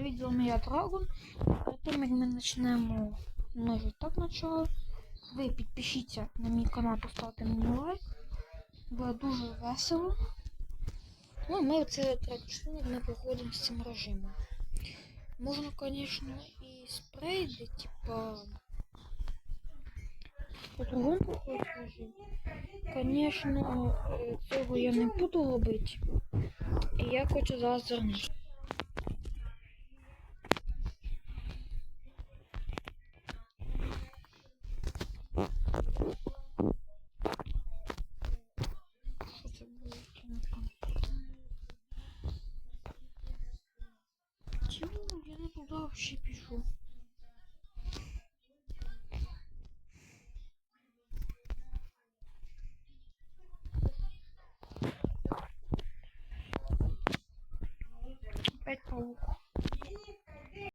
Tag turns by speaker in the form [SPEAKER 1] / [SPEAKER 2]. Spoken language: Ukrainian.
[SPEAKER 1] Привіт, з вами я Драгон. Перед тим як ми почнемо, ми вже так почали. Ви підпишіться на мій канал, поставте мені лайк. Буде дуже весело. Ну, ми це шлунок ми проходимо з цим режимом. Можна, звісно, і спрей, де типа по-другому проходить режим. Звісно, е, цього я не буду робити. І я хочу зараз звернути. Tiens, il y en pour toi, je plus chaud.